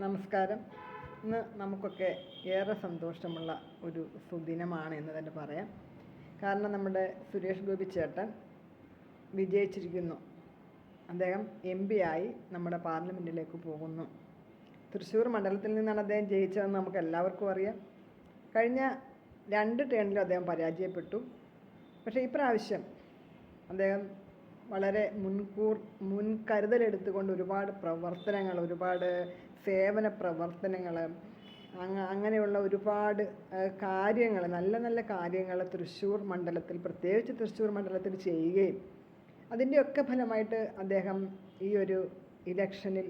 നമസ്കാരം. ഇന്ന് നമുക്കൊക്കെ ഏറെ സന്തോഷമുള്ള ഒരു സുദിനമാണ് എന്ന് തന്നെ പറയാം. കാരണം നമ്മുടെ സുരേഷ് ഗോപി ചേട്ടൻ വിജയിച്ചിരിക്കുന്നു. അദ്ദേഹം എം പി ആയി നമ്മുടെ പാർലമെന്റിലേക്ക് പോകുന്നു. തൃശ്ശൂർ മണ്ഡലത്തിൽ നിന്നാണ് അദ്ദേഹം ജയിച്ചതെന്ന് നമുക്ക് എല്ലാവർക്കും അറിയാം. കഴിഞ്ഞ രണ്ട് ടേണിലും അദ്ദേഹം പരാജയപ്പെട്ടു. പക്ഷേ ഇപ്രാവശ്യം അദ്ദേഹം വളരെ മുൻകൂർ മുൻകരുതലെടുത്തുകൊണ്ട് ഒരുപാട് പ്രവർത്തനങ്ങൾ ഒരുപാട് സേവന പ്രവർത്തനങ്ങൾ അങ്ങ അങ്ങനെയുള്ള ഒരുപാട് കാര്യങ്ങൾ നല്ല നല്ല കാര്യങ്ങൾ തൃശ്ശൂർ മണ്ഡലത്തിൽ പ്രത്യേകിച്ച് തൃശ്ശൂർ മണ്ഡലത്തിൽ ചെയ്യുകയും അതിന്റെയൊക്കെ ഫലമായിട്ട് അദ്ദേഹം ഈ ഒരു ഇലക്ഷനിൽ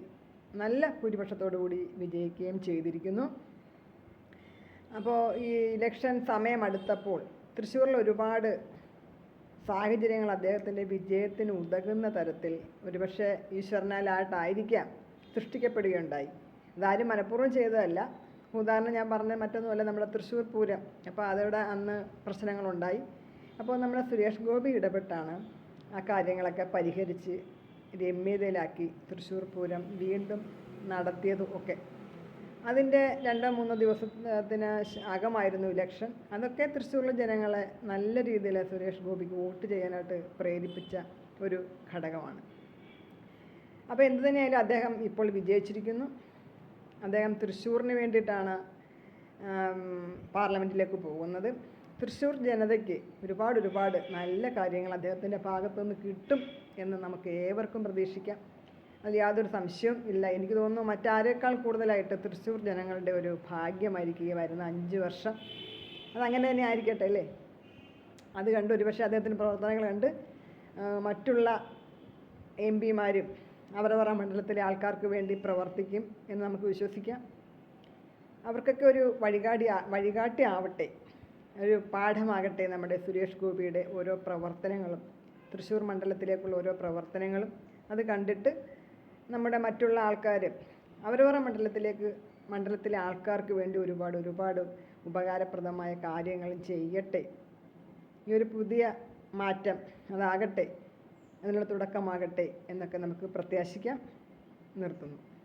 നല്ല ഭൂരിപക്ഷത്തോടു കൂടി വിജയിക്കുകയും ചെയ്തിരിക്കുന്നു. അപ്പോൾ ഈ ഇലക്ഷൻ സമയം അടുത്തപ്പോൾ തൃശ്ശൂരിൽ ഒരുപാട് സാഹചര്യങ്ങൾ അദ്ദേഹത്തിന്റെ വിജയത്തിന് ഉതകുന്ന തരത്തിൽ ഒരുപക്ഷെ ഈശ്വരനാലായിട്ടായിരിക്കാം സൃഷ്ടിക്കപ്പെടുകയുണ്ടായി. അതാരും മനഃപൂർവം ചെയ്തതല്ല. ഉദാഹരണം ഞാൻ പറഞ്ഞ മറ്റൊന്നുമല്ല നമ്മുടെ തൃശ്ശൂർ പൂരം. അപ്പോൾ അതവിടെ അന്ന് പ്രശ്നങ്ങളുണ്ടായി. അപ്പോൾ നമ്മുടെ സുരേഷ് ഗോപി ഇടപെട്ടാണ് ആ കാര്യങ്ങളൊക്കെ പരിഹരിച്ച് രമ്യതയിലാക്കി തൃശ്ശൂർ പൂരം വീണ്ടും നടത്തിയതും ഒക്കെ. അതിന്റെ രണ്ടോ മൂന്നോ ദിവസത്തിന് അകമായിരുന്നു ഇലക്ഷൻ. അതൊക്കെ തൃശ്ശൂരിലെ ജനങ്ങളെ നല്ല രീതിയിൽ സുരേഷ് ഗോപിക്ക് വോട്ട് ചെയ്യാനായിട്ട് പ്രേരിപ്പിച്ച ഒരു ഘടകമാണ്. അപ്പോൾ എന്തു തന്നെയായാലും അദ്ദേഹം ഇപ്പോൾ വിജയിച്ചിരിക്കുന്നു. അദ്ദേഹം തൃശ്ശൂരിന് വേണ്ടിയിട്ടാണ് പാർലമെന്റിലേക്ക് പോകുന്നത്. തൃശ്ശൂർ ജനതയ്ക്ക് ഒരുപാട് ഒരുപാട് നല്ല കാര്യങ്ങൾ അദ്ദേഹത്തിന്റെ ഭാഗത്തു നിന്ന് കിട്ടും എന്ന് നമുക്ക് ഏവർക്കും പ്രതീക്ഷിക്കാം. അതിൽ യാതൊരു സംശയവും ഇല്ല. എനിക്ക് തോന്നുന്നു മറ്റാരേക്കാൾ കൂടുതലായിട്ട് തൃശ്ശൂർ ജനങ്ങളുടെ ഒരു ഭാഗ്യമായിരിക്കും ഈ വരുന്ന അഞ്ച് വർഷം. അതങ്ങനെ തന്നെ ആയിരിക്കട്ടെ അല്ലേ? അത് കണ്ട് ഒരുപക്ഷെ അദ്ദേഹത്തിന്റെ പ്രവർത്തനങ്ങൾ കണ്ട് മറ്റുള്ള എം പിമാരും അവരവരുടെ മണ്ഡലത്തിലെ ആൾക്കാർക്ക് വേണ്ടി പ്രവർത്തിക്കും എന്ന് നമുക്ക് വിശ്വസിക്കാം. അവർക്കൊക്കെ ഒരു വഴികാട്ടി വഴികാട്ടി ആവട്ടെ. ഒരു പാഠമാകട്ടെ നമ്മുടെ സുരേഷ് ഗോപിയുടെ ഓരോ പ്രവർത്തനങ്ങളും തൃശ്ശൂർ മണ്ഡലത്തിലേക്കുള്ള ഓരോ പ്രവർത്തനങ്ങളും. അത് കണ്ടിട്ട് നമ്മുടെ മറ്റുള്ള ആൾക്കാർ അവരവരുടെ മണ്ഡലത്തിലേക്ക് മണ്ഡലത്തിലെ ആൾക്കാർക്ക് വേണ്ടി ഒരുപാട് ഒരുപാട് ഉപകാരപ്രദമായ കാര്യങ്ങൾ ചെയ്യട്ടെ. ഈ ഒരു പുതിയ മാറ്റം അതാകട്ടെ അതിനുള്ള തുടക്കമാകട്ടെ എന്നൊക്കെ നമുക്ക് പ്രത്യാശിക്കാം. നിർത്തുന്നു.